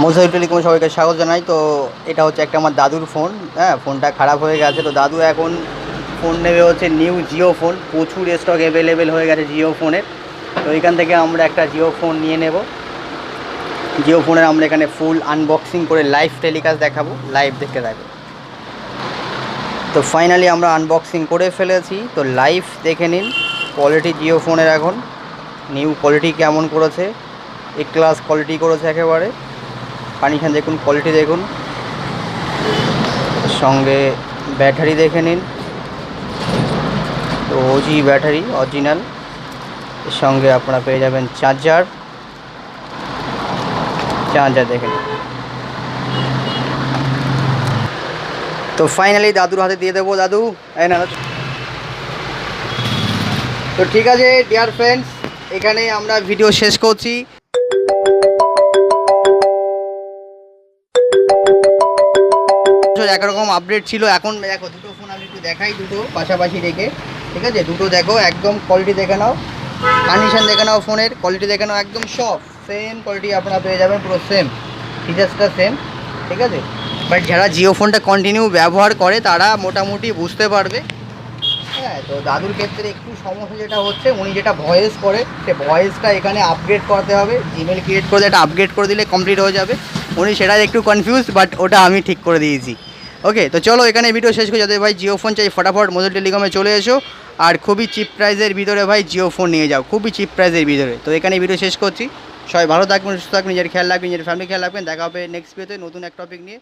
মোসাইল telecom সবাইকে স্বাগত জানাই। তো এটা হচ্ছে একটা আমার দাদুর ফোন হ্যাঁ ফোনটা খারাপ হয়ে গেছে। তো দাদু এখন ফোন নেবে হচ্ছে নিউ জিও ফোন, প্রচুর স্টক অ্যাভেলেবেল হয়ে গেছে জিও ফোনের তো এখান থেকে আমরা একটা জিও ফোন নিয়ে নেব। জিও ফোনের আমরা এখানে ফুল আনবক্সিং করে লাইভ টেলিকাস্ট দেখাবো লাইভ দেখতে থাকো তো ফাইনালি আমরা আনবক্সিং করে ফেলেছি। তো লাইভ দেখে নিন কোয়ালিটি জিও ফোনের এখন। নিউ কোয়ালিটি কেমন করেছে? এ ক্লাস কোয়ালিটি করেছে একেবারে। পানিখান দেখুন কোয়ালিটি দেখুন। সঙ্গে ব্যাটারি দেখে নিন। তো ওজি ব্যাটারি অরিজিনাল এর সঙ্গে আপনারা পেয়ে যাবেন চার্জার চার্জার দেখে নিন। তো ফাইনালি দাদুর হাতে দিয়ে দেবো, দাদু। এই না। তো ঠিক আছে ডিয়ার ফ্রেন্ডস এখানে আমরা ভিডিও শেষ করছি। একরকম আপডেট ছিল। এখন দেখো, দুটো ফোন আমি একটু দেখাই দুটো পাশাপাশি রেখে। ঠিক আছে? দুটো দেখো, একদম কোয়ালিটি দেখে নাও। কন্ডিশন দেখে নাও ফোনের কোয়ালিটি দেখে নাও, একদম সব। সেম কোয়ালিটি আপনারা পেয়ে যাবেন, পুরো সেম ফিচার্সটা সেম ঠিক আছে? বাট যারা জিও ফোনটা কন্টিনিউ ব্যবহার করে, তারা মোটামুটি বুঝতে পারবে। হ্যাঁ তো দাদুর ক্ষেত্রে একটু সমস্যা যেটা হচ্ছে, উনি যেটা ভয়েস করে, সে ভয়েসটা এখানে আপগ্রেড করতে হবে। জিমেল ক্রিয়েট করে এটা আপগ্রেড করে দিলে কমপ্লিট হয়ে যাবে। উনি সেটা একটু কনফিউজ বাট ওটা আমি ঠিক করে দিয়েছি। ওকে তো চলো এখানে ভিডিও শেষ করে। যাতে ভাই জিও ফোন চাই, ফটাফট মোবাইল টেলিকমে চলে এসো। আর খুবই চিপ প্রাইজের ভিতরে ভাই জিও ফোন নিয়ে যাও। খুবই চিপ প্রাইজের ভিতরে। তো এখানে ভিডিও শেষ করছি। সবাই ভালো থাকবেন, সুস্থ থাকবেন, নিজের খেয়াল রাখবেন, নিজের ফ্যামিলি খেয়াল রাখবেন। দেখা হবে নেক্সট ভিডিওতে নতুন এক টপিক নিয়ে।